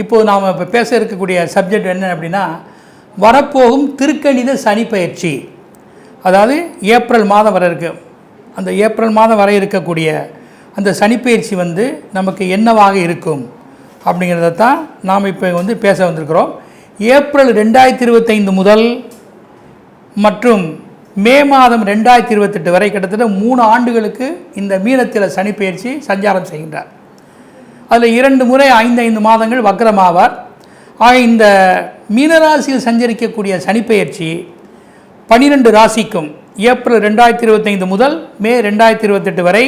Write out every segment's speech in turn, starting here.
இப்போது நாம் இப்போ பேச இருக்கக்கூடிய சப்ஜெக்ட் என்ன அப்படின்னா வரப்போகும் திருக்கணித சனி பயிற்சி. அதாவது ஏப்ரல் மாதம் வர இருக்கு. அந்த ஏப்ரல் மாதம் வர இருக்கக்கூடிய அந்த சனிப்பயிற்சி வந்து நமக்கு என்னவாக இருக்கும் அப்படிங்கிறத தான் நாம் இப்போ வந்து பேச வந்திருக்கிறோம். ஏப்ரல் ரெண்டாயிரத்தி இருபத்தைந்து முதல் மற்றும் மே மாதம் ரெண்டாயிரத்தி இருபத்தெட்டு வரை கிட்டத்தட்ட மூணு ஆண்டுகளுக்கு இந்த மீனத்தில் சனிப்பெயர்ச்சி சஞ்சாரம் செய்கின்றார். அதில் இரண்டு முறை ஐந்து ஐந்து மாதங்கள் வக்ரமாவார் ஆக இந்த மீனராசியில் சஞ்சரிக்கக்கூடிய சனிப்பெயர்ச்சி பனிரெண்டு ராசிக்கும் ஏப்ரல் ரெண்டாயிரத்தி இருபத்தைந்து முதல் மே ரெண்டாயிரத்தி இருபத்தெட்டு வரை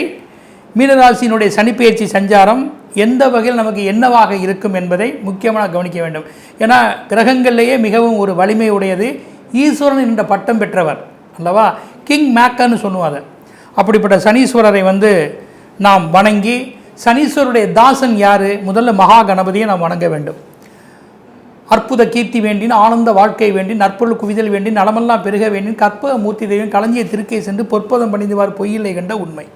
மீனராசியினுடைய சனிப்பெயர்ச்சி சஞ்சாரம் எந்த வகையில் நமக்கு என்னவாக இருக்கும் என்பதை முக்கியமாக கவனிக்க வேண்டும். ஏன்னா கிரகங்கள்லேயே மிகவும் ஒரு வலிமை உடையது ஈஸ்வரன் என்ற பட்டம் பெற்றவர். அல்லவா? கிங் மேக்கன்னு சொல்லுவார். அப்படிப்பட்ட சனீஸ்வரரை வந்து நாம் வணங்கி சனீஸ்வருடைய தாசன் யார்? முதல்ல மகா கணபதியை நாம் வணங்க வேண்டும். அற்புத கீர்த்தி வேண்டின் ஆனந்த வாழ்க்கை வேண்டி நற்பொருள் குவிதல் வேண்டி நலமெல்லாம் பெருக வேண்டின் கற்பக மூர்த்தி தெய்வம் களஞ்சிய திருக்கை சென்று பொற்பதம் பணிந்துவார் பொய்யில்லை கண்ட உண்மை.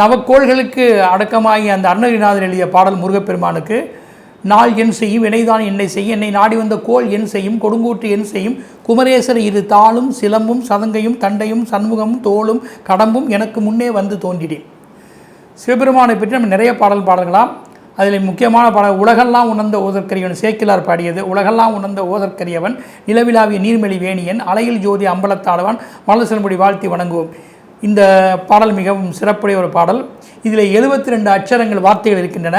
நவக்கோள்களுக்கு அடக்கமாகி அந்த அருணகிரிநாதர் எழுதிய பாடல் முருகப்பெருமானுக்கு நாள் என் செய்யும் வினைதான் என்னை செய்யும். என்னை நாடி வந்த கோள் என் செய்யும் கொடுங்கூற்று என் செய்யும். குமரேசர் இரு தாளும் சிலம்பும் சதங்கையும் தண்டையும் சண்முகமும் தோளும் கடம்பும் எனக்கு முன்னே வந்து தோன்றினேன் சிவபெருமானை பற்றி நம்ம நிறைய பாடல் பாடலாம். அதில் முக்கியமான பாடல் உலகெல்லாம் உணர்ந்த ஓதற்கரியவன் சேக்கிலார் பாடியது. உலகெல்லாம் உணர்ந்த ஓதற்கரியவன் நிலவிலாவிய நீர்மெளி வேணியன் அலையில் ஜோதி அம்பலத்தாளவன் மலசல்முடி வாழ்த்தி வணங்குவோம். இந்த பாடல் மிகவும் சிறப்புடைய ஒரு பாடல். இதில் எழுபத்தி ரெண்டு அச்சரங்கள் வார்த்தைகள் இருக்கின்றன.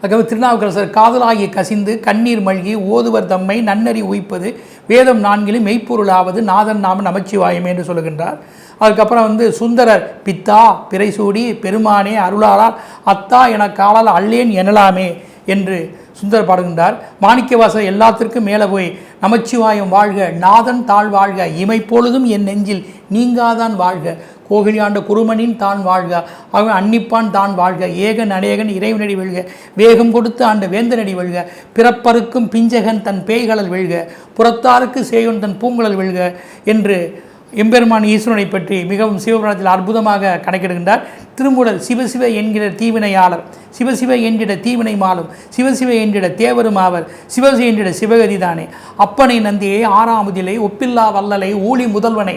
அதுக்கப்புறம் திருநாவுக்கரசர் காதலாகி கசிந்து கண்ணீர் மல்கி ஓதுவர் தம்மை நன்னறி உய்ப்பது வேதம் நான்கிலும் மெய்ப்பொருளாவது நாதன் நாம நமச்சிவாயம் என்று சொல்லுகின்றார். அதுக்கப்புறம் வந்து சுந்தரர் பித்தா பிறைசூடி பெருமானே அருளாளால் அத்தா என காலால் அல்லேன் எனலாமே என்று சுந்தர் பாடுகின்றார் மாணிக்கவாசர் எல்லாத்திற்கும் மேலே போய் நமச்சிவாயம் வாழ்க நாதன் தாழ் வாழ்க இமைப்பொழுதும் என் நெஞ்சில் நீங்காதான் வாழ்க. கோகிலியாண்ட குருமனின் தான் வாழ்க அவன் அன்னிப்பான் தான் வாழ்க. ஏகன் அநேகன் இறைவனடி வெல்க வேகம் கொடுத்து ஆண்ட வேந்தனடி வெல்க. பிறப்பருக்கும் பிஞ்சகன் தன் பேய்களல் வெல்க புறத்தாருக்கு சேயன் தன் பூங்குழல் வெல்க என்று எம்பெருமான் ஈஸ்வரனை பற்றி மிகவும் சிவபுராணத்தில் அற்புதமாக கணக்கிடுகின்றார். திருமுடல் சிவசிவ என்கிற தீவினையாளர் சிவசிவ என்றிட தீவினை மாலும் சிவசிவ என்றிட தேவரும் ஆவர் சிவசி என்றிட சிவகதிதானே. அப்பனை நந்தியை ஆறாமுதிலை ஒப்பில்லா வல்லலை ஊழி முதல்வனை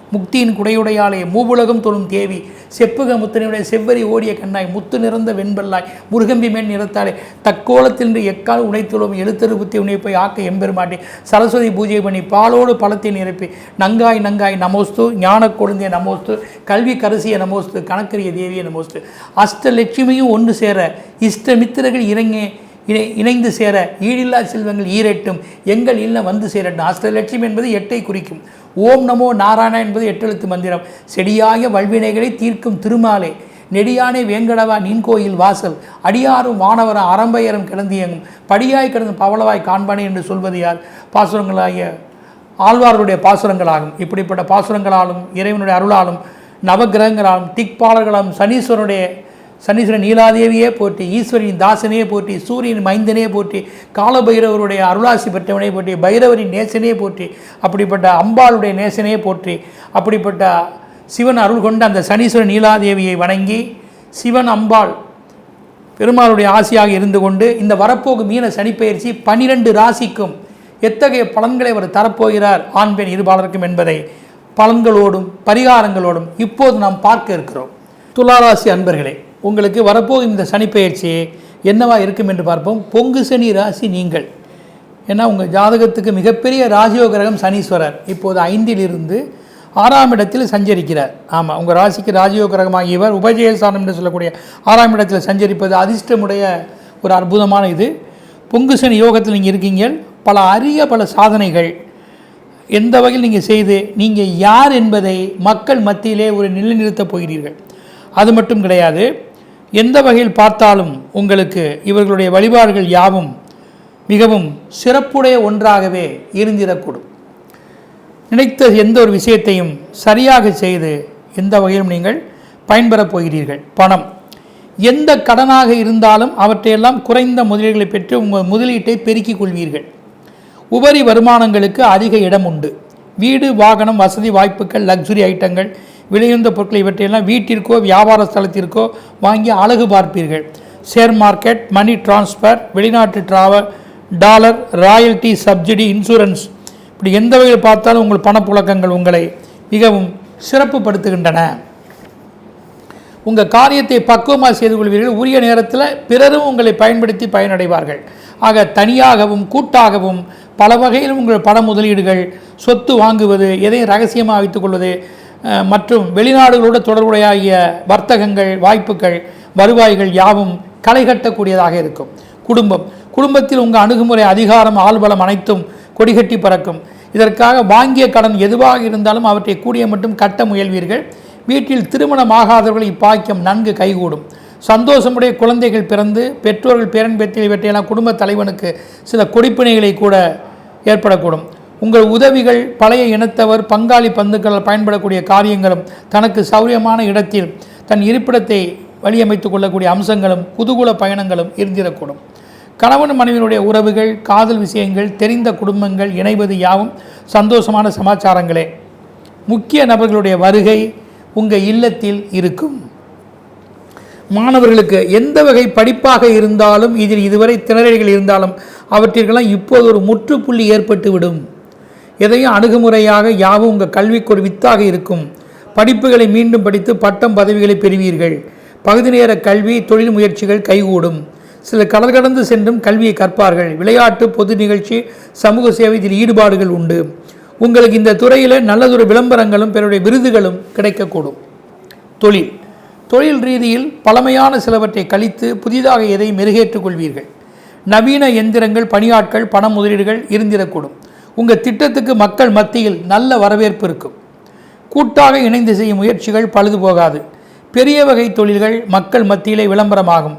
முக்தியின் குடையுடையாலே மூவுலகம் தொழும் தேவி. செப்புக முத்தனையுடைய செவ்வரி ஓடிய கண்ணாய் முத்து நிறந்த வெண்பல்லாய் முருகம்பி மேல் நிறத்தாலே தக்கோலத்தில் எக்கால் உடைத்துள்ளோம் எழுத்தரு புத்தி போய் ஆக்க எம்பெருமாட்டி. சரஸ்வதி பூஜை பண்ணி பாலோடு பழத்தை நிரப்பி. நங்காய் நங்காய் நமோஸ்து ஞான கொழுந்திய நமோஸ்து கல்வி கரசிய நமோஸ்து கணக்கரிய தேவிய நமோஸ்து. அஷ்டலட்சுமியும் ஒன்று சேர இஷ்டமித்திரர்கள் இறங்கி இணை இணைந்து சேர ஈடில்லா செல்வங்கள் ஈரெட்டும். எங்கள் இல்லம் வந்து சேரட்டும். அஷ்டலட்சுமி என்பது எட்டை குறிக்கும். ஓம் நமோ நாராயணா என்பது எட்டெழுத்து மந்திரம். செடியாய வல்வினைகளை தீர்க்கும் திருமாலே. நெடியானே வேங்கடவா நின் கோயில் வாசல். அடியாரும் வானவரம் அறம்பயரும் கிடந்தியங்கும் படியாய் கிடந்து பவளவாய் காண்பானே என்று சொல்வது யார்? பாசுரங்களாகிய ஆழ்வார்களுடைய பாசுரங்களாகும். இப்படிப்பட்ட பாசுரங்களாலும் இறைவனுடைய அருளாலும் நவகிரகங்களாலும் திக்பாலர்களாலும் சனீஸ்வரனுடைய சனீஸ்வரன் நீலாதேவியே போற்றி ஈஸ்வரின் தாசனையே போற்றி சூரியன் மைந்தனே போற்றி காலபைரவருடைய அருளாசி பெற்றவனே போற்றி பைரவரின் நேசனே போற்றி அப்படிப்பட்ட அம்பாளுடைய நேசனே போற்றி அப்படிப்பட்ட சிவன் அருள் கொண்ட அந்த சனீஸ்வரன் நீலாதேவியை வணங்கி சிவன் அம்பாள் பெருமாளுடைய ஆசியாக இருந்து கொண்டு இந்த வரப்போக்கு மீன சனிப்பெயர்ச்சி பனிரெண்டு ராசிக்கும் எத்தகைய பலன்களை அவர் தரப்போகிறார் ஆண் பெண் இருபாலருக்கும் என்பதை பலன்களோடும் பரிகாரங்களோடும் இப்போது நாம் பார்க்க இருக்கிறோம். துளாராசி அன்பர்களே உங்களுக்கு வரப்போகும் இந்த சனிப்பெயர்ச்சி என்னவா இருக்கும் என்று பார்ப்போம். பொங்கு சனி ராசி நீங்கள். ஏன்னா உங்கள் ஜாதகத்துக்கு மிகப்பெரிய ராஜயோக கிரகம் சனீஸ்வரர். இப்போது ஐந்திலிருந்து ஆறாம் இடத்தில் சஞ்சரிக்கிறார். ஆமாம் உங்கள் ராசிக்கு ராஜயோக கிரகமாகியவர் உபஜயஸ்தானம் என்று சொல்லக்கூடிய ஆறாம் இடத்தில் சஞ்சரிப்பது அதிர்ஷ்டமுடைய ஒரு அற்புதமான இது. பொங்கு சனி யோகத்தில் நீங்கள் இருக்கீங்க. பல அரிய பல சாதனைகள். எந்த வகையில் நீங்கள் செய்து நீங்கள் யார் என்பதை மக்கள் மத்தியிலே ஒரு நிலைநிறுத்தப் போகிறீர்கள். அது மட்டும் கிடையாது. எந்த வகையில் பார்த்தாலும் உங்களுக்கு இவர்களுடைய வழிபாடுகள் யாவும் மிகவும் சிறப்புடைய ஒன்றாகவே இருந்திடக்கூடும். நினைத்த எந்த ஒரு விஷயத்தையும் சரியாக செய்து எந்த வகையிலும் நீங்கள் பயன்பெறப் போகிறீர்கள். பணம். எந்த கடனாக இருந்தாலும் அவற்றையெல்லாம் குறைந்த முதலீடுகளை பெற்று உங்கள் முதலீட்டை பெருக்கிக் கொள்வீர்கள். உபரி வருமானங்களுக்கு அதிக இடம் உண்டு. வீடு வாகனம் வசதி வாய்ப்புகள் லக்ஸுரி ஐட்டங்கள் விலையுந்த பொருட்கள் இவற்றையெல்லாம் வீட்டிற்கோ வியாபார ஸ்தலத்திற்கோ வாங்கி அழகு பார்ப்பீர்கள். ஷேர் மார்க்கெட் மணி டிரான்ஸ்ஃபர் வெளிநாட்டு travel dollar royalty subsidy insurance இப்படி எந்த வகையில் பார்த்தாலும் உங்கள் பணப்புழக்கங்கள் உங்களை மிகவும் சிறப்புப்படுத்துகின்றன உங்கள் காரியத்தை பக்குவமாக செய்து கொள்வீர்கள். உரிய நேரத்தில் பிறரும் உங்களை பயன்படுத்தி பயனடைவார்கள். ஆக தனியாகவும் கூட்டாகவும் பல வகையிலும் உங்கள் பண முதலீடுகள் சொத்து வாங்குவது எதையும் ரகசியமாக வைத்துக்கொள்வது மற்றும் வெளிநாடுகளோடு தொடர்புடைய வர்த்தகங்கள் வாய்ப்புகள் வருவாய்கள் யாவும் களை கட்டக்கூடியதாக இருக்கும். குடும்பம். குடும்பத்தில் உங்கள் அணுகுமுறை அதிகாரம் ஆள்பலம் அனைத்தும் கொடிகட்டி பறக்கும். இதற்காக வாங்கிய கடன் எதுவாக இருந்தாலும் அவற்றை கூடிய மட்டும் கட்ட முயல்வீர்கள். வீட்டில் திருமணமாகாதவர்கள் இப்பாக்கியம் நன்கு கைகூடும். சந்தோஷமுடைய குழந்தைகள் பிறந்து பெற்றோர்கள் பேரன் பேத்திகள் இவற்றையெல்லாம் குடும்ப தலைவனுக்கு சில கொடிப்பினைகளை கூட ஏற்படக்கூடும். உங்கள் உதவிகள் பழைய இனத்தவர் பங்காளி பந்துக்களால் பயன்படக்கூடிய காரியங்களும் தனக்கு சௌரியமான இடத்தில் தன் இருப்பிடத்தை வழியமைத்துக் கொள்ளக்கூடிய அம்சங்களும் குதூகூல பயணங்களும் இருந்திடக்கூடும். கணவன் மனைவியினுடைய உறவுகள் காதல் விஷயங்கள் தெரிந்த குடும்பங்கள் இணைவது யாவும் சந்தோஷமான சமாச்சாரங்களே. முக்கிய நபர்களுடைய வருகை உங்கள் இல்லத்தில் இருக்கும். மாணவர்களுக்கு எந்த வகை படிப்பாக இருந்தாலும் இதில் இதுவரை திணறல்கள் இருந்தாலும் அவற்றிற்கெல்லாம் இப்போது ஒரு முற்றுப்புள்ளி ஏற்பட்டுவிடும். எதையும் அணுகுமுறையாக யாவும் உங்கள் கல்விக்கு ஒரு வித்தாக இருக்கும். படிப்புகளை மீண்டும் படித்து பட்டம் பதவிகளை பெறுவீர்கள். பகுதி நேர கல்வி தொழில் முயற்சிகள் கைகூடும். சில கடல் கடந்து சென்றும் கல்வியை கற்பார்கள். விளையாட்டு பொது நிகழ்ச்சி சமூக சேவை இதில் ஈடுபாடுகள் உண்டு. உங்களுக்கு இந்த துறையில் நல்லதொரு விளம்பரங்களும் பிறருடைய விருதுகளும் கிடைக்கக்கூடும். தொழில். தொழில் ரீதியில் பழமையான சிலவற்றை கழித்து புதிதாக எதை மெருகேற்றுக் கொள்வீர்கள்? நவீன எந்திரங்கள் பணியாட்கள் பண முதலீடுகள் இருந்திடக்கூடும். உங்கள் திட்டத்துக்கு மக்கள் மத்தியில் நல்ல வரவேற்பு இருக்கும். கூட்டாக இணைந்து செய்யும் முயற்சிகள் பழுது போகாது. பெரிய வகை தொழில்கள் மக்கள் மத்தியிலே விளம்பரமாகும்.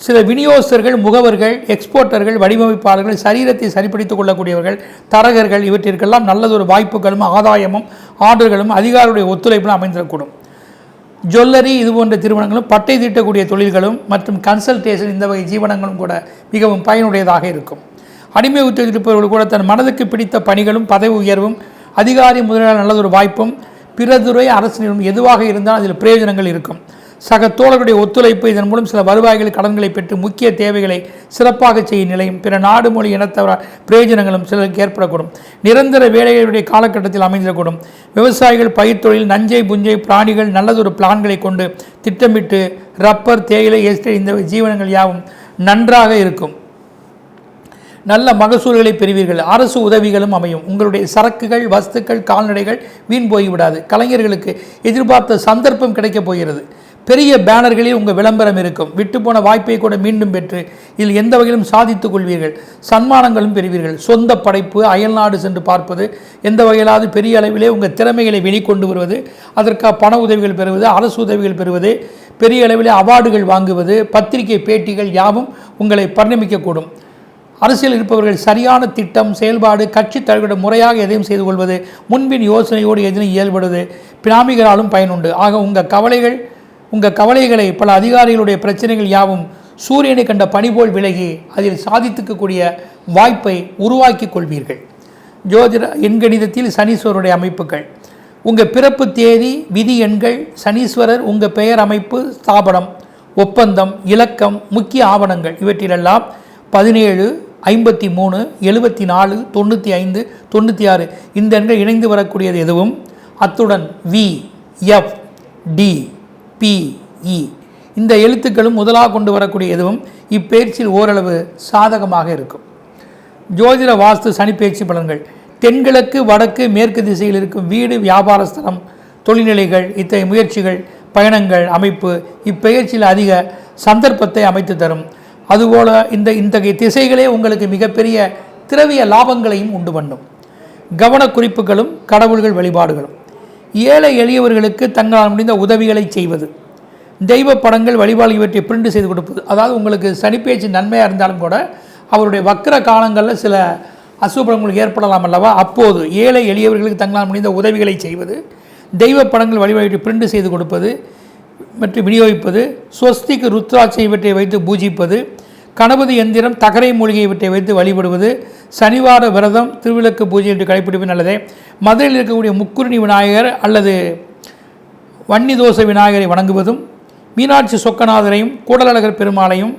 சில விநியோகஸ்தர்கள் முகவர்கள் எக்ஸ்போர்ட்டர்கள் வடிவமைப்பாளர்கள் சரீரத்தை சரிப்படுத்திக் கொள்ளக்கூடியவர்கள் தரகர்கள் இவற்றிற்கெல்லாம் நல்லதொரு வாய்ப்புகளும் ஆதாயமும் ஆர்டர்களும் அதிகாரியுடைய ஒத்துழைப்பும் அமைந்திடக்கூடும் ஜுவல்லரி இது போன்ற திருமணங்களும் பட்டை தீட்டக்கூடிய தொழில்களும் மற்றும் கன்சல்டேஷன் இந்த வகை ஜீவனங்களும் கூட மிகவும் பயனுடையதாக இருக்கும். அடிமை உத்தியோகத்தில் இருப்பவர்கள் கூட தன் மனதுக்கு பிடித்த பணிகளும் பதவி உயர்வும் அதிகாரி முதலாளர் நல்லதொரு வாய்ப்பும் பிறதுறை அரசினரும் எதுவாக இருந்தாலும் அதில் பிரயோஜனங்கள் இருக்கும். சக தோழர்களுடைய ஒத்துழைப்பு இதன் மூலம் சில வருவாய்கள் கடன்களை பெற்று முக்கிய தேவைகளை சிறப்பாக செய்யும் நிலையும் பிற நாடு மொழி இனத்தவர பிரயோஜனங்களும் சிலருக்கு ஏற்படக்கூடும். நிரந்தர வேலைகளுடைய காலகட்டத்தில் அமைந்திடக்கூடும் விவசாயிகள் பயிர்த்தொழில் நஞ்சை புஞ்சை பிராணிகள் நல்லதொரு பிளான்களை கொண்டு திட்டமிட்டு ரப்பர் தேயிலை எஸ்டேட் இந்த ஜீவனங்கள் யாவும் நன்றாக இருக்கும். நல்ல மகசூல்களை பெறுவீர்கள். அரசு உதவிகளும் அமையும். உங்களுடைய சரக்குகள் வஸ்துக்கள் கால்நடைகள் வீண் போய்விடாது. கலைஞர்களுக்கு எதிர்பார்த்த சந்தர்ப்பம் கிடைக்கப் போகிறது. பெரிய பேனர்களில் உங்கள் விளம்பரம் இருக்கும். விட்டுப்போன வாய்ப்பை கூட மீண்டும் பெற்று இதில் எந்த வகையிலும் சாதித்துக் கொள்வீர்கள். சன்மானங்களும் பெறுவீர்கள். சொந்த படைப்பு அயல்நாடு சென்று பார்ப்பது எந்த வகையிலாவது பெரிய அளவிலே உங்கள் திறமைகளை வெளிக்கொண்டு வருவது அதற்காக பண உதவிகள் பெறுவது அரசு உதவிகள் பெறுவது பெரிய அளவிலே அவார்டுகள் வாங்குவது பத்திரிகை பேட்டிகள் யாவும் உங்களை பரிணமிக்கக்கூடும். அரசியல் இருப்பவர்கள் சரியான திட்டம் செயல்பாடு கட்சி தலைவரிடம் முறையாக எதையும் செய்து கொள்வது முன்பின் யோசனையோடு எதிரும் இயல்படுவது பினாமிகளாலும் பயனுண்டு ஆக உங்கள் கவலைகள் உங்கள் கவலைகளை பல அதிகாரிகளுடைய பிரச்சனைகள் யாவும் சூரியனை கண்ட பணி போல் விலகி அதில் சாதித்துக்கக்கூடிய வாய்ப்பை உருவாக்கி கொள்வீர்கள். ஜோதிட எண்கணிதத்தில் சனீஸ்வரருடைய அமைப்புகள். உங்கள் பிறப்பு தேதி விதி எண்கள் சனீஸ்வரர் உங்கள் பெயர் அமைப்பு ஸ்தாபனம் ஒப்பந்தம் இலக்கம் முக்கிய ஆவணங்கள் இவற்றிலெல்லாம் பதினேழு ஐம்பத்தி மூணு எழுபத்தி நாலு தொண்ணூற்றி ஐந்து தொண்ணூற்றி ஆறு. இந்த எண்கள் இணைந்து வரக்கூடியது எதுவும்? அத்துடன் V F D P E இந்த எழுத்துக்களும் முதலாக கொண்டு வரக்கூடிய எதுவும்? இப்பெயர்ச்சியில் ஓரளவு சாதகமாக இருக்கும். ஜோதிட வாஸ்து சனிப்பெயர்ச்சி பலன்கள். தென்கிழக்கு வடக்கு மேற்கு திசையில் இருக்கும் வீடு வியாபார ஸ்தலம் தொழில்நிலைகள் இத்தகைய முயற்சிகள் பயணங்கள் அமைப்பு இப்பெயர்ச்சியில் அதிக சந்தர்ப்பத்தை அமைத்து தரும். அதுபோல இந்த இத்தகைய திசைகளே உங்களுக்கு மிகப்பெரிய திரவிய லாபங்களையும் உண்டு பண்ணும். கவனக்குறிப்புகளும் கடவுள்கள் வழிபாடுகளும். ஏழை எளியவர்களுக்கு தங்களால் முடிந்த உதவிகளை செய்வது. தெய்வ படங்கள் வழிபாடு இவற்றை பிரிண்ட் செய்து கொடுப்பது. அதாவது உங்களுக்கு சனிப்பேச்சு நன்மையாக இருந்தாலும் கூட அவருடைய வக்கர காலங்களில் சில அசுபலங்கள் ஏற்படலாம் அல்லவா? அப்போது ஏழை எளியவர்களுக்கு தங்களால் முடிந்த உதவிகளை செய்வது. தெய்வ படங்கள் வழிபாடு பிரிண்ட் செய்து கொடுப்பது. மற்றும் விநியோகிப்பது ஸ்வஸ்திக்கு ருத்ராட்சை இவற்றை வைத்து பூஜிப்பது கணபதி எந்திரம் தகரை மூலிகை இவற்றை வைத்து வழிபடுவது சனிவார விரதம் திருவிளக்கு பூஜை என்று கடைப்பிடிப்பது நல்லதே. மதுரையில் இருக்கக்கூடிய முக்குருணி விநாயகர் அல்லது வன்னிதோச விநாயகரை வணங்குவதும் மீனாட்சி சொக்கநாதரையும் கூடலழகர் பெருமாளையும்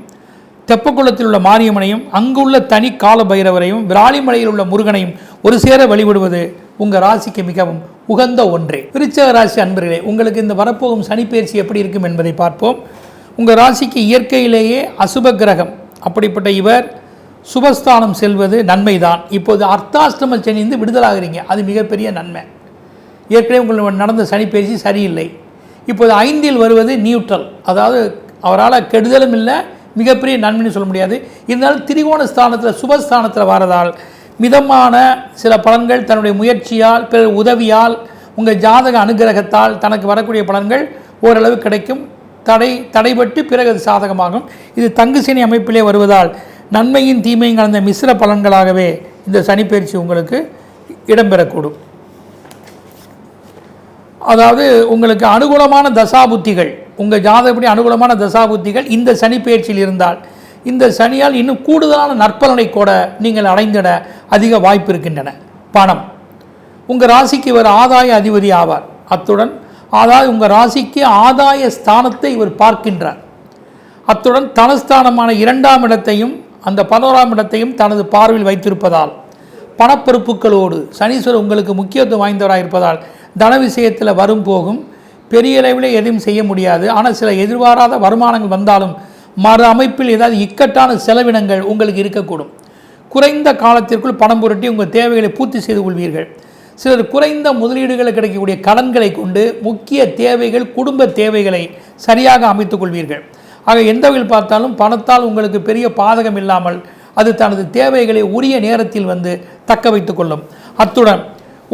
தெப்பக்குளத்தில் உள்ள மாரியம்மனையும் அங்குள்ள தனி கால பைரவரையும் விராலிமலையில் உள்ள முருகனையும் ஒரு சேர வழிபடுவது உங்கள் ராசிக்கு மிகவும் உகந்த ஒன்றே. விருச்சக ராசி அன்பர்களே உங்களுக்கு இந்த வரப்போகும் சனிப்பெயர்ச்சி எப்படி இருக்கும் என்பதை பார்ப்போம். உங்கள் ராசிக்கு இயற்கையிலேயே அசுப கிரகம். அப்படிப்பட்ட இவர் சுபஸ்தானம் செல்வது நன்மைதான். இப்போது அர்த்தாஷ்டம சனிந்து விடுதலாகிறீங்க. அது மிகப்பெரிய நன்மை. ஏற்கனவே உங்களுக்கு நடந்த சனிப்பெயர்ச்சி சரியில்லை. இப்போது ஐந்தில் வருவது நியூட்ரல் அதாவது அவரால் கெடுதலும் இல்லை மிகப்பெரிய நன்மைன்னு சொல்ல முடியாது. இருந்தாலும் திரிகோண ஸ்தானத்தில் சுபஸ்தானத்தில் வரதால் மிதமான சில பலன்கள் தன்னுடைய முயற்சியால் பிறர் உதவியால் உங்கள் ஜாதக அனுகிரகத்தால் தனக்கு வரக்கூடிய பலன்கள் ஓரளவு கிடைக்கும். தடை தடைபட்டு பிறகு அது சாதகமாகும். இது தங்கு சனி அமைப்பிலே வருவதால் நன்மையின் தீமையும் கலந்த மிஸ்ர பலன்களாகவே இந்த சனிப்பயிற்சி உங்களுக்கு இடம்பெறக்கூடும். அதாவது உங்களுக்கு அனுகூலமான தசாபுத்திகள் உங்கள் ஜாதகப்படி அனுகூலமான தசாபுத்திகள் இந்த சனிப்பயிற்சியில் இருந்தால் இந்த சனியால் இன்னும் கூடுதலான நற்பலனை கூட நீங்கள் அடைந்திட அதிக வாய்ப்பு இருக்கின்றன. பணம். உங்கள் ராசிக்கு இவர் ஆதாய அதிபதி ஆவார். அத்துடன் அதாவது உங்கள் ராசிக்கு ஆதாய ஸ்தானத்தை இவர் பார்க்கின்றார். அத்துடன் தனஸ்தானமான இரண்டாம் இடத்தையும் அந்த பதினோராம் இடத்தையும் தனது பார்வையில் வைத்திருப்பதால் பணப்பொறுப்புகளோடு சனீஸ்வரர் உங்களுக்கு முக்கியத்துவம் வாய்ந்தவராக இருப்பதால் தன விஷயத்தில் வரும் போகும் பெரிய அளவில் எதையும் செய்ய முடியாது. ஆனால் சில எதிர்பாராத வருமானங்கள் வந்தாலும் மறு அமைப்பில் ஏதாவது இக்கட்டான செலவினங்கள் உங்களுக்கு இருக்கக்கூடும். குறைந்த காலத்திற்குள் பணம் புரட்டி உங்கள் தேவைகளை பூர்த்தி செய்து கொள்வீர்கள். சிலர் குறைந்த முதலீடுகளில் கிடைக்கக்கூடிய கடன்களை கொண்டு முக்கிய தேவைகள் குடும்ப தேவைகளை சரியாக அமைத்துக் கொள்வீர்கள். ஆக எந்த வகையில் பார்த்தாலும் பணத்தால் உங்களுக்கு பெரிய பாதகம் இல்லாமல் அது தனது தேவைகளை உரிய நேரத்தில் வந்து தக்க வைத்துக்கொள்ளும் அத்துடன்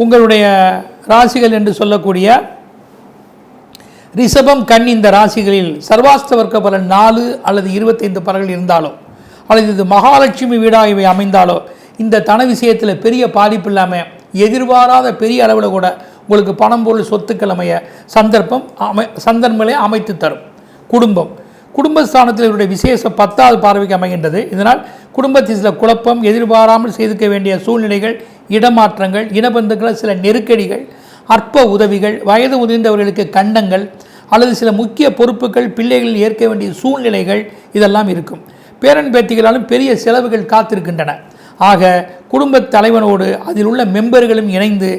உங்களுடைய ராசிகள் என்று சொல்லக்கூடிய ரிஷபம் கண் இந்த ராசிகளில் சர்வாஸ்த வர்க்க பலன் நாலு அல்லது இருபத்தைந்து பலன்கள் இருந்தாலோ அல்லது இது மகாலட்சுமி வீடாக இவை அமைந்தாலோ இந்த தன விஷயத்தில் பெரிய பாதிப்பு இல்லாமல் எதிர்பாராத பெரிய அளவில் கூட உங்களுக்கு பணம் பொருள் சொத்துக்கள் அமைய சந்தர்ப்பம் அமை சந்தர்ப்பங்களை அமைத்து தரும். குடும்பம். குடும்பஸ்தானத்தில் இவருடைய விசேஷ பத்தாவது பார்வைக்கு அமைகின்றது. இதனால் குடும்பத்தில் சில குழப்பம் எதிர்பாராமல் செய்திருக்க வேண்டிய சூழ்நிலைகள் இடமாற்றங்கள் இனபந்துக்கள் சில நெருக்கடிகள் அற்ப உதவிகள் வயது முதிர்ந்தவர்களுக்கு கண்டங்கள் அல்லது சில முக்கிய பொறுப்புகள் பிள்ளைகளில் ஏற்க வேண்டிய சூழ்நிலைகள் இதெல்லாம் இருக்கும். பேரன் பேத்திகளாலும் பெரிய செலவுகள் காத்திருக்கின்றன. ஆக குடும்பத் தலைவனோடு அதில் உள்ள மெம்பர்களும் இணைந்து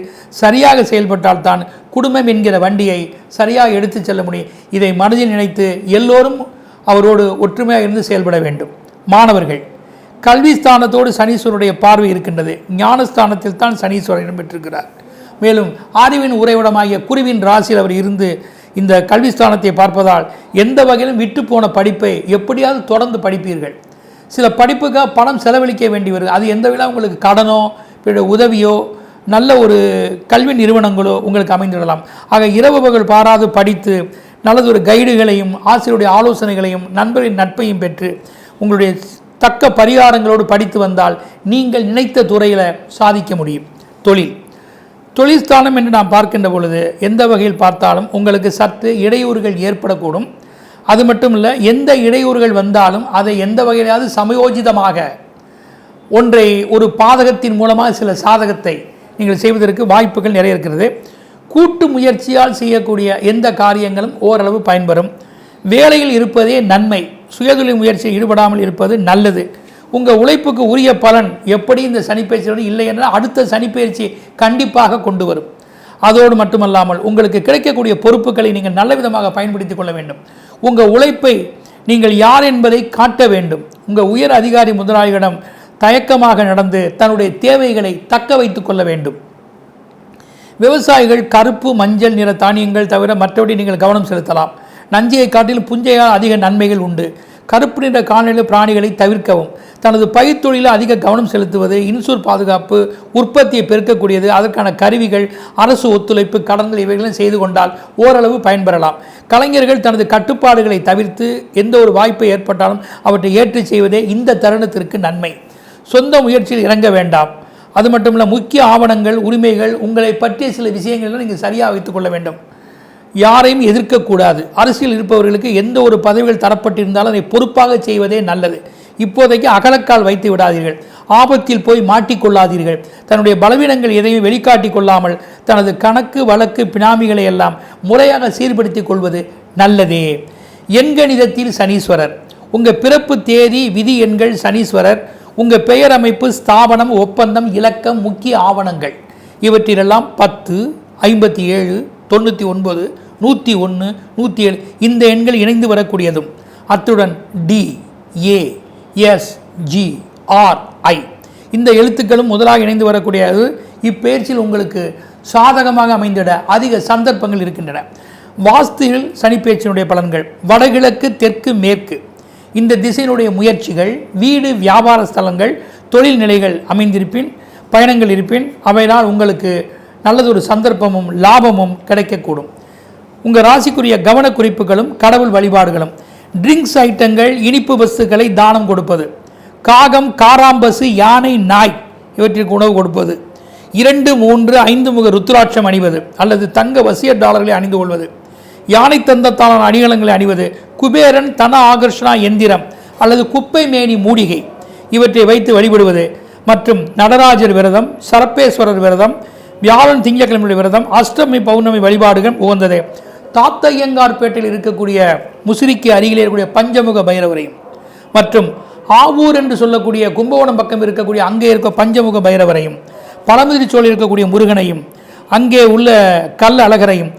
சரியாக செயல்பட்டால்தான் குடும்பம் என்கிற வண்டியை சரியாக எடுத்துச் செல்ல முடியும். இதை மனதில் நினைத்து எல்லோரும் அவரோடு ஒற்றுமையாக இருந்து செயல்பட வேண்டும். மாணவர்கள் கல்வி ஸ்தானத்தோடு சனீஸ்வரனுடைய பார்வை இருக்கின்றது. ஞானஸ்தானத்தில் தான் சனீஸ்வரன் இடம்பெற்றிருக்கிறார் மேலும் ஆதிவின் உறைவிடமாகிய குருவின் ராசியில் அவர் இருந்து இந்த கல்விஸ்தானத்தை பார்ப்பதால் எந்த வகையிலும் விட்டு போன படிப்பை எப்படியாவது தொடர்ந்து படிப்பீர்கள். சில படிப்புக்காக பணம் செலவழிக்க வேண்டி வருது. அது எந்த வகையிலும் உங்களுக்கு கடனோ பிற உதவியோ நல்ல ஒரு கல்வி நிறுவனங்களோ உங்களுக்கு அமைந்துவிடலாம் ஆக இரவு பகல் பாராது படித்து நல்லதொரு கைடுகளையும் ஆசிரியருடைய ஆலோசனைகளையும் நண்பரின் நட்பையும் பெற்று உங்களுடைய தக்க பரிகாரங்களோடு படித்து வந்தால் நீங்கள் நினைத்த துறையில் சாதிக்க முடியும். தொழில். தொழில்ஸ்தானம் என்று நாம் பார்க்கின்ற பொழுது எந்த வகையில் பார்த்தாலும் உங்களுக்கு சற்று இடையூறுகள் ஏற்படக்கூடும். அது மட்டும் இல்லை எந்த இடையூறுகள் வந்தாலும் அதை எந்த வகையிலாவது சமயோஜிதமாக ஒன்றை ஒரு பாதகத்தின் மூலமாக சில சாதகத்தை நீங்கள் செய்வதற்கு வாய்ப்புகள் நிறைய இருக்கிறது. கூட்டு முயற்சியால் செய்யக்கூடிய எந்த காரியங்களும் ஓரளவு பயன்பெறும். வேலையில் இருப்பதே நன்மை. சுயதொழில் முயற்சியில் ஈடுபடாமல் இருப்பது நல்லது. உங்கள் உழைப்புக்கு உரிய பலன் எப்படி இந்த சனிப்பயிற்சியோடு இல்லை என்றால் அடுத்த சனிப்பயிற்சி கண்டிப்பாக கொண்டு வரும். அதோடு மட்டுமல்லாமல் உங்களுக்கு கிடைக்கக்கூடிய பொறுப்புகளை நீங்கள் நல்ல விதமாக பயன்படுத்திக் கொள்ள வேண்டும். உங்கள் உழைப்பை நீங்கள் யார் என்பதை காட்ட வேண்டும். உங்கள் உயர் அதிகாரி முதலாளிகளிடம் தயக்கமாக நடந்து தன்னுடைய தேவைகளை தக்க வைத்துக் கொள்ள வேண்டும். விவசாயிகள் கருப்பு மஞ்சள் நிற தானியங்கள் தவிர மற்றபடி நீங்கள் கவனம் செலுத்தலாம். நஞ்சையை காட்டிலும் புஞ்சையால் அதிக நன்மைகள் உண்டு. கருப்பு நிற கால்நிலை பிராணிகளை தவிர்க்கவும். தனது பயிர்த்தொழிலில் அதிக கவனம் செலுத்துவது இன்சூர் பாதுகாப்பு உற்பத்தியை பெருக்கக்கூடியது. அதற்கான கருவிகள் அரசு ஒத்துழைப்பு கடன்கள் இவைகளையும் செய்து கொண்டால் ஓரளவு பயன்பெறலாம். கலைஞர்கள் தனது கட்டுப்பாடுகளை தவிர்த்து எந்த ஒரு வாய்ப்பு ஏற்பட்டாலும் அவற்றை ஏற்று செய்வதே இந்த தருணத்திற்கு நன்மை. சொந்த முயற்சியில் இறங்க வேண்டாம். அது மட்டும் இல்லை முக்கிய ஆவணங்கள் உரிமைகள் உங்களை பற்றிய சில விஷயங்களை நீங்கள் சரியாக வைத்துக்கொள்ள வேண்டும். யாரையும் எதிர்க்கக்கூடாது. அரசியல் இருப்பவர்களுக்கு எந்த ஒரு பதவிகள் தரப்பட்டிருந்தாலும் அதை பொறுப்பாக செய்வதே நல்லது. இப்போதைக்கு அகலக்கால் வைத்து விடாதீர்கள். ஆபத்தில் போய் மாட்டிக்கொள்ளாதீர்கள். தன்னுடைய பலவீனங்கள் எதையும் வெளிக்காட்டி கொள்ளாமல் தனது கணக்கு வழக்கு பினாமிகளை எல்லாம் முறையாக சீர்படுத்திக் கொள்வது நல்லதே. எண்கணிதத்தில் சனீஸ்வரர். உங்கள் பிறப்பு தேதி விதி எண்கள் சனீஸ்வரர். உங்கள் பெயர் அமைப்பு ஸ்தாபனம் ஒப்பந்தம் இலக்கம் முக்கிய ஆவணங்கள். இவற்றிலெல்லாம் பத்து ஐம்பத்தி ஏழு தொண்ணூற்றி ஒன்பது நூற்றி ஒன்று நூற்றி ஏழு இந்த எண்கள் இணைந்து வரக்கூடியதும் அத்துடன் D A S G R I இந்த எழுத்துக்களும் முதலாக இணைந்து வரக்கூடியது. இப்பெயர்ச்சியில் உங்களுக்கு சாதகமாக அமைந்திட அதிக சந்தர்ப்பங்கள் இருக்கின்றன. வாஸ்துவில் சனிப்பெயர்ச்சியினுடைய பலன்கள் வடகிழக்கு தெற்கு மேற்கு. இந்த திசையினுடைய முயற்சிகள் வீடு வியாபார ஸ்தலங்கள் தொழில் நிலைகள் அமைந்திருப்பின் பயணங்கள் இருப்பின் அவைதான் உங்களுக்கு நல்லதொரு சந்தர்ப்பமும் லாபமும் கிடைக்கக்கூடும். உங்கள் ராசிக்குரிய கவனக்குறிப்புகளும் கடவுள் வழிபாடுகளும். ட்ரிங்க்ஸ் ஐட்டங்கள் இனிப்பு வஸ்துக்களை தானம் கொடுப்பது. காகம் காராம்பசு யானை நாய் இவற்றிற்கு உணவு கொடுப்பது. இரண்டு மூன்று ஐந்து முக ருத்ராட்சம் அணிவது அல்லது தங்க வசிய டாலர்களை அணிந்து கொள்வது. யானை தந்தத்தாலான அணிகலங்களை அணிவது. குபேரன் தன ஆகர்ஷணா எந்திரம் அல்லது குப்பை மேனி மூலிகை இவற்றை வைத்து வழிபடுவது. மற்றும் நடராஜர் விரதம் சரப்பேஸ்வரர் விரதம் வியாழன் திங்கட்கிழமை விரதம் அஷ்டமி பௌர்ணமி வழிபாடுகள் உகந்தது. தாத்தையங்கார்பேட்டையில் இருக்கக்கூடிய முசிறிக்கு அருகில் இருக்கக்கூடிய பஞ்சமுக பைரவரையும் மற்றும் ஆவூர் என்று சொல்லக்கூடிய கும்பகோணம் பக்கம் இருக்கக்கூடிய அங்கே இருக்க பஞ்சமுக பைரவரையும் பழமுதிரிச்சோழில் இருக்கக்கூடிய முருகனையும் அங்கே உள்ள கல் அழகரையும்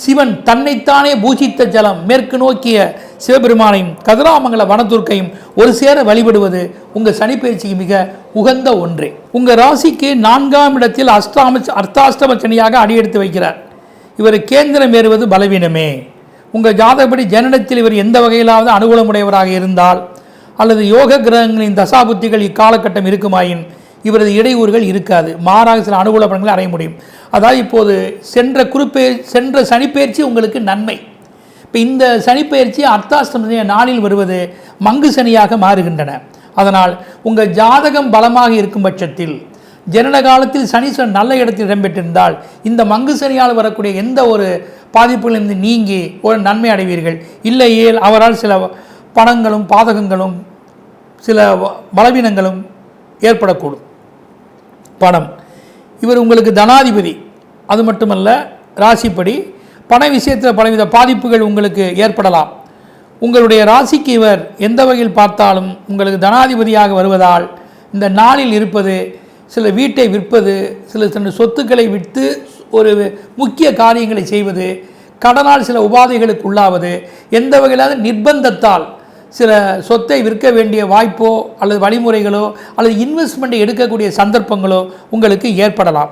சிவன் தன்னைத்தானே பூஜித்த ஜலம் மேற்கு நோக்கிய சிவபெருமானையும் கதிராமங்கல வனதுர்க்கையும் ஒரு சேர வழிபடுவது உங்கள் சனிப்பயிற்சிக்கு மிக உகந்த ஒன்றே. உங்கள் ராசிக்கு நான்காம் இடத்தில் அஷ்டாம அர்த்தாஷ்டம சனியாக அடியெடுத்து வைக்கிறார். இவர் கேந்திரம் ஏறுவது பலவீனமே. உங்கள் ஜாதகப்படி ஜனனத்தில் இவர் எந்த வகையிலாவது அனுகூலமுடையவராக இருந்தால் அல்லது யோக கிரகங்களின் தசாபுத்திகள் இக்காலகட்டம் இருக்குமாயின் இவரது இடையூறுகள் இருக்காது. மாறாக சில அனுகூல பலன்களை அடைய முடியும். அதாவது இப்போது சென்ற குறிப்பெய சென்ற சனிப்பெயர்ச்சி உங்களுக்கு நன்மை. இப்போ இந்த சனிப்பெயர்ச்சி அர்த்தாஷ்டம நாளில் வருவது மங்கு சனியாக மாறுகின்றன. அதனால் உங்கள் ஜாதகம் பலமாக இருக்கும் பட்சத்தில் ஜனன காலத்தில் சனீஸ்வரன் நல்ல இடத்தில் இடம்பெற்றிருந்தால் இந்த மங்கு சனியால் வரக்கூடிய எந்த ஒரு பாதிப்புகளிலிருந்து நீங்கி ஒரு நன்மை அடைவீர்கள். இல்லையேல் அவரால் சில பணங்களும் பாதகங்களும் சில பலவீனங்களும் ஏற்படக்கூடும். பணம். இவர் உங்களுக்கு தனாதிபதி. அது மட்டுமல்ல ராசிப்படி பண விஷயத்தில் பலவித பாதிப்புகள் உங்களுக்கு ஏற்படலாம். உங்களுடைய ராசிக்கு இவர் எந்த வகையில் பார்த்தாலும் உங்களுக்கு தனாதிபதியாக வருவதால் இந்த நாளில் இருப்பது சில வீட்டை விற்பது சில சில சொத்துக்களை விற்று ஒரு முக்கிய காரியங்களை செய்வது கடனால் சில உபாதைகளுக்கு உள்ளாவது எந்த வகையிலாவது நிர்பந்தத்தால் சில சொத்தை விற்க வேண்டிய வாய்ப்போ அல்லது வழிமுறைகளோ அல்லது இன்வெஸ்ட்மெண்ட்டை எடுக்கக்கூடிய சந்தர்ப்பங்களோ உங்களுக்கு ஏற்படலாம்.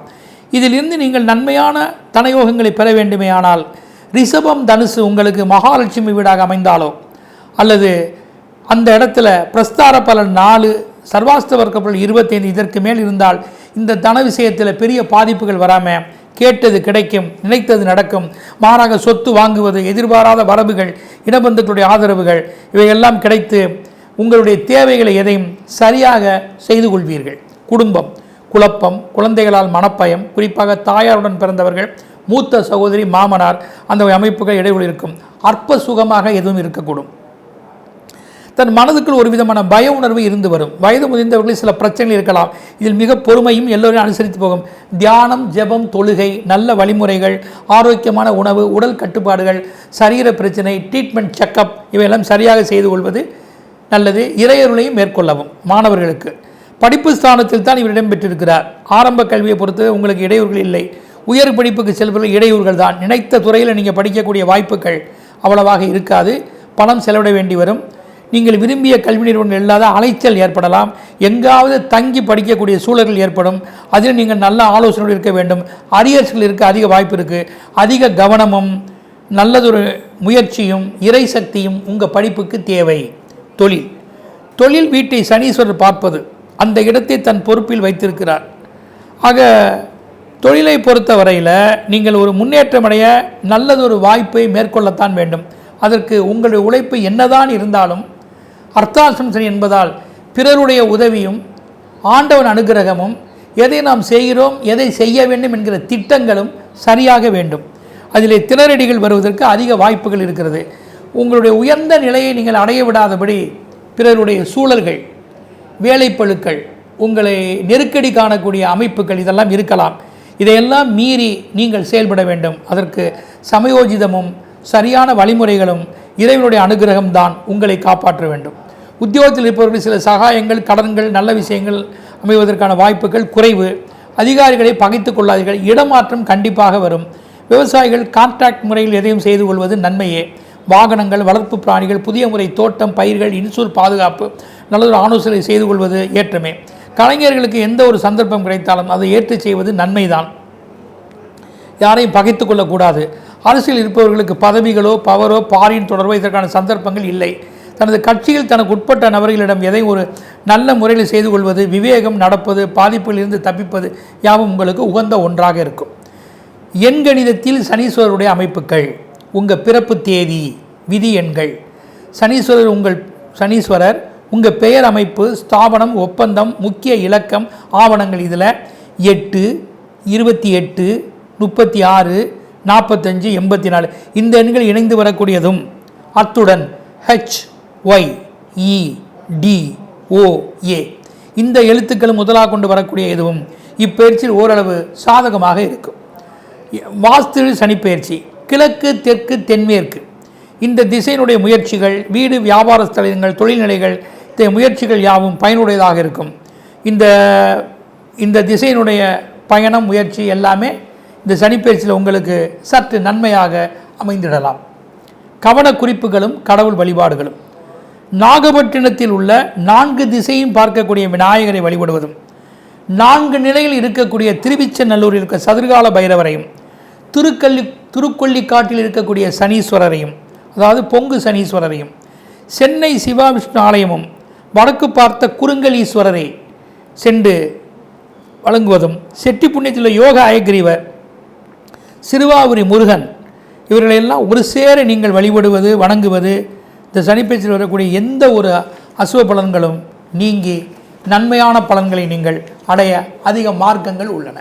இதிலிருந்து நீங்கள் நன்மையான தனயோகங்களை பெற வேண்டுமேயானால் ரிஷபம் தனுசு உங்களுக்கு மகாலட்சுமி வீடாக அமைந்தாலோ அல்லது அந்த இடத்துல பிரஸ்தார பலன் நாலு சர்வாஸ்தவர்க்கப்பல் இருபத்தைந்து இதற்கு மேல் இருந்தால் இந்த தன விஷயத்தில் பெரிய பாதிப்புகள் வராமல் கேட்டது கிடைக்கும் நினைத்தது நடக்கும். மாறாக சொத்து வாங்குவது எதிர்பாராத வரவுகள் இடபந்துக்களுடைய ஆதரவுகள் இவையெல்லாம் கிடைத்து உங்களுடைய தேவைகளை எதையும் சரியாக செய்து கொள்வீர்கள். குடும்பம் குழப்பம் குழந்தைகளால் மனப்பயம் குறிப்பாக தாயாருடன் பிறந்தவர்கள் மூத்த சகோதரி மாமனார் அந்த அமைப்புகள் இடைவெளி இருக்கும். அற்ப சுகமாக எதுவும் இருக்கக்கூடும். தன் மனதுக்குள் ஒரு விதமான பய உணர்வு இருந்து வரும். வயது முதிர்ந்தவர்களில் சில பிரச்சனைகள் இருக்கலாம். இதில் மிக பொறுமையும் எல்லோரையும் அனுசரித்து போகும். தியானம் ஜெபம் தொழுகை நல்ல வழிமுறைகள் ஆரோக்கியமான உணவு உடல் கட்டுப்பாடுகள் சரீர பிரச்சனை ட்ரீட்மெண்ட் செக்கப் இவையெல்லாம் சரியாக செய்து கொள்வது நல்லது. இறையருளையும் மேற்கொள்ளவும் மாணவர்களுக்கு. படிப்பு ஸ்தானத்தில் தான் இவர் இடம்பெற்றிருக்கிறார். ஆரம்ப கல்வியை பொறுத்து உங்களுக்கு இடையூறுகள் இல்லை. உயர் படிப்புக்கு செல்பவர்கள் இடையூறுகள் தான். நினைத்த துறையில் நீங்கள் படிக்கக்கூடிய வாய்ப்புகள் அவ்வளவாக இருக்காது. பணம் செலவிட வேண்டி வரும். நீங்கள் விரும்பிய கல்வி நிறுவனம் இல்லாத அலைச்சல் ஏற்படலாம். எங்காவது தங்கி படிக்கக்கூடிய சூழல்கள் ஏற்படும். அதில் நீங்கள் நல்ல ஆலோசனையோடு இருக்க வேண்டும். அரியர்ஸ்கள் இருக்க அதிக வாய்ப்பு இருக்குது அதிக கவனமும் நல்லதொரு முயற்சியும் இறை சக்தியும் உங்கள் படிப்புக்கு தேவை. தொழில். தொழில் வீட்டை சனீஸ்வரர் பார்ப்பது அந்த இடத்தை தன் பொறுப்பில் வைத்திருக்கிறார். ஆக தொழிலை பொறுத்த வரையில் நீங்கள் ஒரு முன்னேற்றமடைய நல்லதொரு வாய்ப்பை மேற்கொள்ளத்தான் வேண்டும். அதற்கு உங்களுடைய உழைப்பு என்னதான் இருந்தாலும் அர்த்தாசம்சனி என்பதால் பிறருடைய உதவியும் ஆண்டவன் அனுகிரகமும் எதை நாம் செய்கிறோம் எதை செய்ய வேண்டும் என்கிற திட்டங்களும் சரியாக வேண்டும். அதிலே திணறடிகள் வருவதற்கு அதிக வாய்ப்புகள் இருக்கிறது. உங்களுடைய உயர்ந்த நிலையை நீங்கள் அடைய விடாதபடி பிறருடைய சூழல்கள் வேலைப்பழுக்கள் உங்களை நெருக்கடி காணக்கூடிய அமைப்புகள் இதெல்லாம் இருக்கலாம். இதையெல்லாம் மீறி நீங்கள் செயல்பட வேண்டும். அதற்கு சமயோஜிதமும் சரியான வழிமுறைகளும் இறைவனுடைய அனுகிரகம் தான் உங்களை காப்பாற்ற வேண்டும். உத்தியோகத்தில் இருப்பவர்கள் சில சகாயங்கள் கடன்கள் நல்ல விஷயங்கள் அமைவதற்கான வாய்ப்புகள் குறைவு. அதிகாரிகளை பகைத்து கொள்ளாதீர்கள். இடமாற்றம் கண்டிப்பாக வரும். விவசாயிகள் கான்ட்ராக்ட் முறையில் எதையும் செய்து கொள்வது நன்மையே. வாகனங்கள் வளர்ப்பு பிராணிகள் புதிய முறை தோட்டம் பயிர்கள் இன்சூர் பாதுகாப்பு நல்லதொரு ஆலோசனை செய்து கொள்வது ஏற்றமே. கலைஞர்களுக்கு எந்த ஒரு சந்தர்ப்பம் கிடைத்தாலும் அதை ஏற்று செய்வது நன்மைதான். யாரையும் பகைத்து கொள்ளக்கூடாது. அரசியல் இருப்பவர்களுக்கு பதவிகளோ பவரோ பாரின் தொடர்போ இதற்கான சந்தர்ப்பங்கள் இல்லை. தனது கட்சியில் தனக்கு உட்பட்ட நபர்களிடம் எதை ஒரு நல்ல முறையில் செய்து கொள்வது விவேகம் நடப்பது பாதிப்பிலிருந்து தப்பிப்பது யாவும் உங்களுக்கு உகந்த ஒன்றாக இருக்கும். எண்கணிதத்தில் சனீஸ்வரருடைய அமைப்புகள் உங்கள் பிறப்பு தேதி விதி எண்கள். சனீஸ்வரர் உங்கள் சனீஸ்வரர் உங்கள் பெயர் அமைப்பு ஸ்தாபனம் ஒப்பந்தம் முக்கிய இலக்கம் ஆவணங்கள் இதில். எட்டு இருபத்தி எட்டு முப்பத்தி ஆறு நாற்பத்தஞ்சு எண்பத்தி நாலு இந்த எண்கள் இணைந்து வரக்கூடியதும் அத்துடன் H Y E D O A இந்த எழுத்துக்கள் முதலாக கொண்டு வரக்கூடிய எதுவும் இப்பயிற்சியில் ஓரளவு சாதகமாக இருக்கும். வாஸ்து சனிப்பெயர்ச்சி கிழக்கு தெற்கு தென்மேற்கு. இந்த திசையினுடைய முயற்சிகள் வீடு வியாபார ஸ்தலங்கள் தொழில்நிலைகள் இந்த முயற்சிகள் யாவும் பயனுடையதாக இருக்கும். இந்த இந்த திசையினுடைய பயணம் முயற்சி எல்லாமே இந்த சனிப்பெயர்ச்சியில் உங்களுக்கு சற்று நன்மையாக அமைந்திடலாம். கவன குறிப்புகளும் கடவுள் வழிபாடுகளும். நாகப்பட்டினத்தில் உள்ள நான்கு திசையும் பார்க்கக்கூடிய விநாயகரை வழிபடுவதும் நான்கு நிலையில் இருக்கக்கூடிய திருவிச்சநல்லூரில் இருக்க சதுர்கால பைரவரையும் திருக்கல்லி திருக்கொல்லிக்காட்டில் இருக்கக்கூடிய சனீஸ்வரரையும் அதாவது பொங்கு சனீஸ்வரரையும் சென்னை சிவாவிஷ்ணு ஆலயமும் வடக்கு பார்த்த குறுங்கலீஸ்வரரை சென்று வழங்குவதும் செட்டி புண்ணியத்தில் யோக அயக்ரீவர் சிறுவாவுரி முருகன். இவர்களையெல்லாம் ஒரு சேர நீங்கள் வழிபடுவது வணங்குவது இந்த சனிப்பேச்சில் வரக்கூடிய எந்த ஒரு அசுவ பலன்களும் நீங்கி நன்மையான பலன்களை நீங்கள் அடைய அதிக மார்க்கங்கள் உள்ளன.